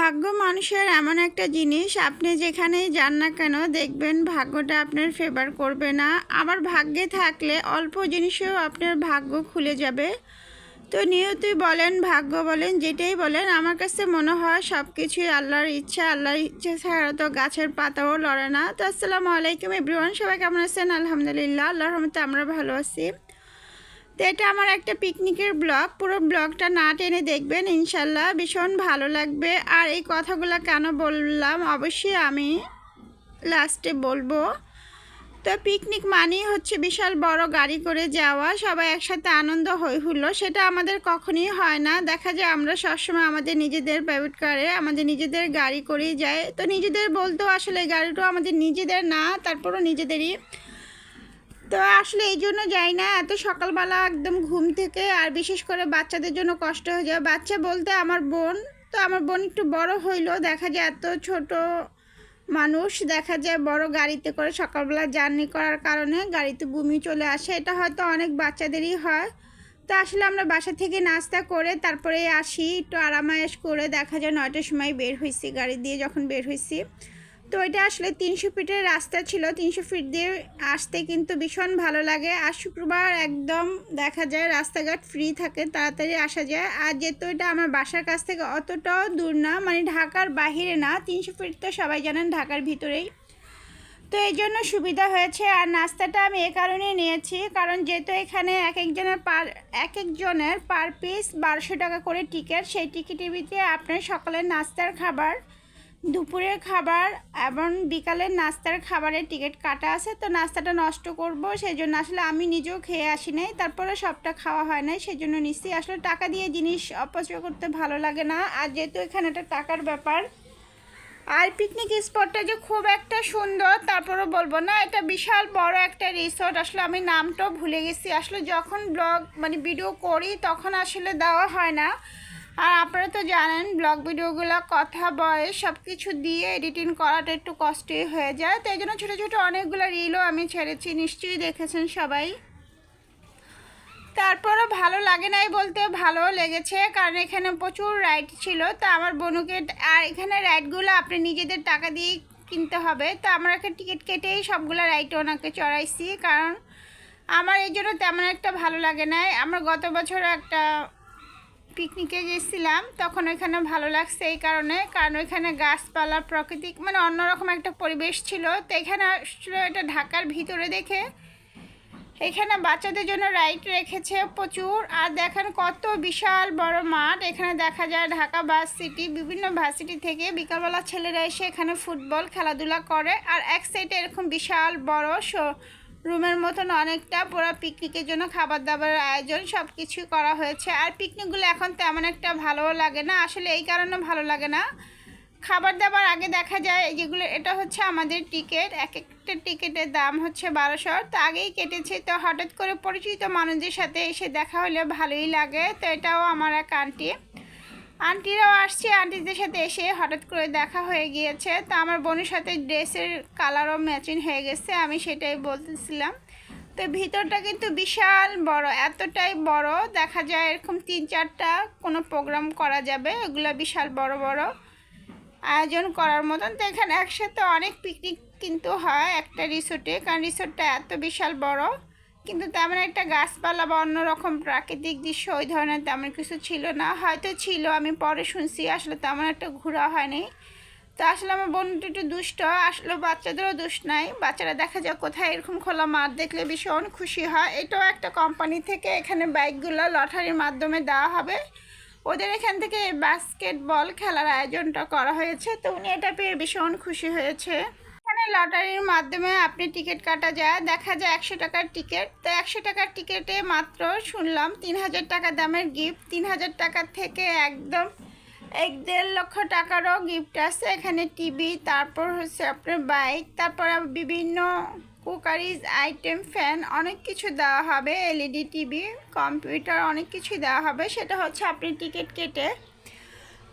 ভাগ্য মানুষের এমন একটা জিনিস, আপনি যেখানেই যান না কেন দেখবেন ভাগ্যটা আপনার ফেভার করবে না। আবার ভাগ্যে থাকলে অল্প জিনিসেও আপনার ভাগ্য খুলে যাবে। তো নিয়তই বলেন, ভাগ্য বলেন, যেটাই বলেন, আমার কাছে মনে হয় সব কিছুই আল্লাহর ইচ্ছা। আল্লাহর ইচ্ছা ছাড়া তো গাছের পাতাও লড়ে না। তো আসসালামু আলাইকুম এভরিওয়ান, সবাই কেমন আছেন? আলহামদুলিল্লাহ, আল্লাহর রহমতে আমরা ভালো আছি। তো এটা আমার একটা পিকনিকের ব্লগ। পুরো ব্লগটা না টেনে দেখবেন, ইনশাল্লাহ ভীষণ ভালো লাগবে। আর এই কথাগুলো কেন বললাম? অবশ্যই আমি লাস্টে বলব। তো পিকনিক মানেই হচ্ছে বিশাল বড় গাড়ি করে যাওয়া, সবাই একসাথে আনন্দ হই হলো সেটা আমাদের কখনই হয় না। দেখা যায় আমরা সবসময় আমাদের নিজেদের প্রাইভেট কারে আমাদের নিজেদের গাড়ি করেই যাই। তো নিজেদের বলতেও আসলে গাড়িটাও আমাদের নিজেদের না, তারপরও নিজেদেরই তো আসলে এই জন্য যাই না। এত সকালবেলা একদম ঘুম থেকে আর বিশেষ করে বাচ্চাদের জন্য কষ্ট হয়ে যায় বাচ্চা বলতে আমার বোন। তো আমার বোন একটু বড় হইল। দেখা যায় এত ছোট মানুষ। দেখা যায় বড় গাড়িতে করে সকালবেলা জার্নি করার কারণে গাড়িতে বমি চলে আসে। এটা হয়তো অনেক বাচ্চাদেরই হয়। তো আসলে আমরা বাসা থেকে নাস্তা করে তারপরে আসি। একটু আরামায়াস করে দেখা যায় নয়টার সময় বের হয়েছি গাড়ি দিয়ে। যখন বের হয়েছি তো এটা আসলে তিনশো ফিটের রাস্তা ছিল। তিনশো ফিট দিয়ে আসতে কিন্তু ভীষণ ভালো লাগে। আর শুক্রবার একদম দেখা যায় রাস্তাঘাট ফ্রি থাকে, তাড়াতাড়ি আসা যায়। আর যেহেতু এটা আমার বাসার কাছ থেকে অতটাও দূর না মানে ঢাকার বাহিরে না, তিনশো ফিট তো সবাই জানেন ঢাকার ভিতরেই। তো এই জন্য সুবিধা হয়েছে। আর নাস্তাটা আমি এ কারণেই নিয়েছি, কারণ যেহেতু এখানে এক একজনের পার, এক একজনের পার পিস বারোশো টাকা করে টিকিট সেই টিকিটের ভিতরে আপনার সকালের নাস্তার খাবার দুপুরের খাবার এবং বিকালের নাস্তার খাবারের টিকিট কাটা আছে, তো নাস্তাটা নষ্ট করব সেই জন্য আসলে আমি নিজেও খেয়ে আসি নাই, তারপরে সবটা খাওয়া হয় নাই সেই জন্য নিশ্চয়ই আসলে টাকা দিয়ে জিনিস অপচয় করতে ভালো লাগে না, আর যেহেতু এখানে একটা টাকার ব্যাপার, আর পিকনিক স্পটটা যে খুব একটা সুন্দর, তারপরও বলব না, এটা বিশাল বড় একটা রিসোর্ট আসলে আমি নামটাও ভুলে গেছি। আসলে যখন ব্লগ মানে ভিডিও করি, তখন আসলে দেওয়া হয় না। আর আপনারা তো জানেন, ব্লগ ভিডিওগুলো, কথা, বয়স সব কিছু দিয়ে এডিটিং করাটা একটু কষ্টই হয়ে যায়। তো এই জন্য ছোটো ছোটো অনেকগুলো রিলও আমি ছেড়েছি, নিশ্চয়ই দেখেছেন সবাই। তারপরও ভালো লাগে নাই বলতে ভালো লেগেছে, কারণ এখানে প্রচুর রাইড ছিল। তো আমার বনুকে, আর এখানে রাইডগুলো আপনি নিজেদের টাকা দিয়ে কিনতে হবে। তো আমরা একটা টিকিট কেটেই সবগুলো রাইড ওনাকে চড়াইছি, কারণ আমার এই জন্য তেমন একটা ভালো লাগে নাই। আমরা গত বছর একটা পিকনিকে গেছিলাম, তখন ওইখানে ভালো লাগছে এই কারণে, কারণ ওইখানে গাছপালা, প্রাকৃতিক মানে অন্যরকম একটা পরিবেশ ছিল। তো এখানে আসলে এটা ঢাকার ভিতরে দেখে, এখানে বাচ্চাদের জন্য রাইড রেখেছে প্রচুর। আর দেখেন কত বিশাল বড় মাঠ, এখানে দেখা যায় ঢাকা বাস সিটি বিভিন্ন ভার্সিটি থেকে বিকালবেলা ছেলেরা এসে এখানে ফুটবল, খেলাধুলা করে। আর এক সাইডে এরকম বিশাল বড় রুমের মতন অনেকটা পুরো পিকনিকের জন্য খাবার দাবারের আয়োজন সব কিছুই করা হয়েছে। আর পিকনিকগুলো এখন তেমন একটা ভালোও লাগে না, আসলে এই কারণে ভালো লাগে না। খাবার দাবার আগে দেখা যায় যেগুলো, এটা হচ্ছে আমাদের টিকিট এক একটা টিকিটের দাম হচ্ছে বারোশো। তো আগেই কেটেছে, তো হঠাৎ করে পরিচিত মানুষদের সাথে এসে দেখা হলে ভালোই লাগে। তো এটাও আমার এক আন্টি আন্টিরাও আসছে, আন্টিদের সাথে এসে হঠাৎ করে দেখা হয়ে গিয়েছে। তো আমার বোনের সাথে ড্রেসের কালারও ম্যাচিং হয়ে গেছে, আমি সেটাই বলতেছিলাম। তো ভিতরটা কিন্তু বিশাল বড়, এতটাই বড়, দেখা যায় এরকম তিন চারটা কোনো প্রোগ্রাম করা যাবে এগুলো বিশাল বড় বড় আয়োজন করার মতন। তো এখানে একসাথে অনেক পিকনিক কিন্তু হয় একটা রিসোর্টে, কারণ রিসোর্টটা এত বিশাল বড়। কিন্তু তেমন একটা গাছপালা বা অন্যরকম প্রাকৃতিক দৃশ্য ওই ধরনের তেমন কিছু ছিল না। হয়তো ছিল, আমি পরে শুনছি, আসলে তেমন একটা ঘোরা হয়নি। তো আসলে আমার বোনটা একটু দুষ্ট, আসলে বাচ্চাদেরও দুষ নাই। বাচ্চারা দেখা যায় কোথায় এরকম খোলা মাঠ দেখলে ভীষণ খুশি হয়। এটাও একটা কোম্পানি থেকে এখানে বাইকগুলো লটারির মাধ্যমে দেওয়া হবে। ওদের এখান থেকে বাস্কেটবল খেলার আয়োজনটা করা হয়েছে। তো উনি এটা পেয়ে ভীষণ খুশি হয়েছে। এখানে লটারির মাধ্যমে আপনি টিকিট কাটা যায়। দেখা যায় একশো টাকার টিকিট। তো একশো টাকার টিকিটে মাত্র শুনলাম তিন হাজার টাকা দামের গিফট তিন হাজার টাকার থেকে একদম এক দেড় লক্ষ টাকারও গিফট আছে। এখানে টিভি তারপর হচ্ছে আপনার বাইক তারপর বিভিন্ন কুকারিজ আইটেম ফ্যান অনেক কিছু দেওয়া হবে। এলইডি টিভি কম্পিউটার অনেক কিছু দেওয়া হবে। সেটা হচ্ছে আপনি টিকিট কেটে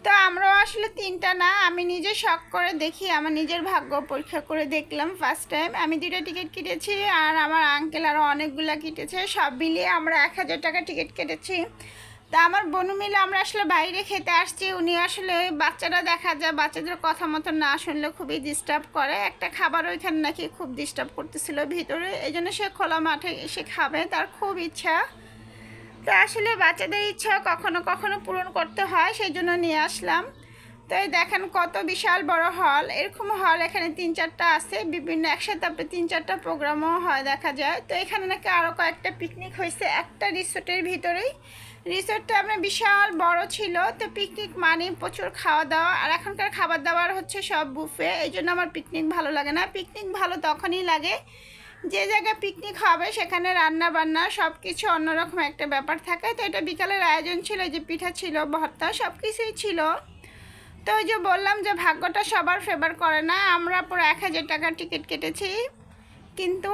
তো আমরাও আসলে তিনটা না, আমি নিজে শখ করে দেখি, আমার নিজের ভাগ্য পরীক্ষা করে দেখলাম ফার্স্ট টাইম আমি দুটো টিকিট কেটেছি আর আমার আঙ্কেল আরও অনেকগুলো কেটেছে, সব মিলিয়ে আমরা এক হাজার টাকা টিকিট কেটেছি। তা আমার বনু মিলে আমরা আসলে বাইরে খেতে আসছি, উনি আসলে ওই বাচ্চারা দেখা যায়, বাচ্চাদের কথা মতো না শুনলে খুবই ডিস্টার্ব করে। একটা খাবার ওইখানে নাকি খুব ডিস্টার্ব করতেছিল ভিতরে এই জন্য সে খোলা মাঠে এসে খাবে, তার খুব ইচ্ছা। তো আসলে বাচ্চাদের ইচ্ছা কখনো কখনো পূরণ করতে হয় সেই জন্য নিয়ে আসলাম। তো এই দেখেন কত বিশাল বড় হল। এরকম হল এখানে তিন চারটা আছে, বিভিন্ন একসাথে আপনি তিন চারটা প্রোগ্রামও হয় দেখা যায়। তো এখানে নাকি আরও কয়েকটা পিকনিক হয়েছে, একটা রিসোর্টের ভিতরেই। রিসোর্টটা আপনার বিশাল বড় ছিল, তো পিকনিক মানে প্রচুর খাওয়া দাওয়া আর এখনকার খাবার দাবার হচ্ছে সব বুফে এই জন্য আমার পিকনিক ভালো লাগে না। পিকনিক ভালো তখনই লাগে যে জায়গায় পিকনিক হবে, সেখানে রান্না বান্না সব কিছু অন্যরকম একটা ব্যাপার থাকে। তো এটা বিকালের আয়োজন ছিল যে পিঠা ছিল, ভর্তা সব কিছুই ছিল। তো ওই যে বললাম যে ভাগ্যটা সবার ফেভার করে না, আমরা পুরো এক হাজার টাকার টিকিট কেটেছি। কিন্তু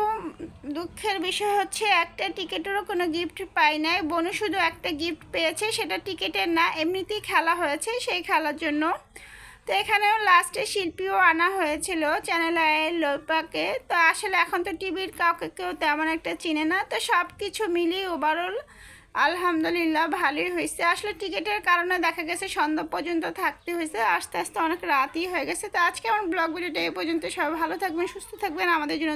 দুঃখের বিষয় হচ্ছে, একটা টিকিটেরও কোনো গিফট পাই নাই। বনু শুধু একটা গিফট পেয়েছে, সেটা টিকিটের না, এমনিতেই খেলা হয়েছে, সেই খেলার জন্য তো এখানেও লাস্টে শিল্পীও আনা হয়েছিল চ্যানেল আয়ের লোপাকে। তো আসলে এখন তো টিভির কাউকে কেউ তেমন একটা চিনে না। তো সব কিছু মিলিয়ে ওভারঅল আলহামদুলিল্লাহ ভালোই হয়েছে। আসলে টিকিটের কারণে দেখা গেছে সন্ধ্যা পর্যন্ত থাকতে হয়েছে। আস্তে আস্তে অনেক রাতই হয়ে গেছে। তো আজকে আমার ব্লগ ভিডিওটা এই পর্যন্ত। সবাই ভালো থাকবেন, সুস্থ থাকবেন। আমাদের জন্য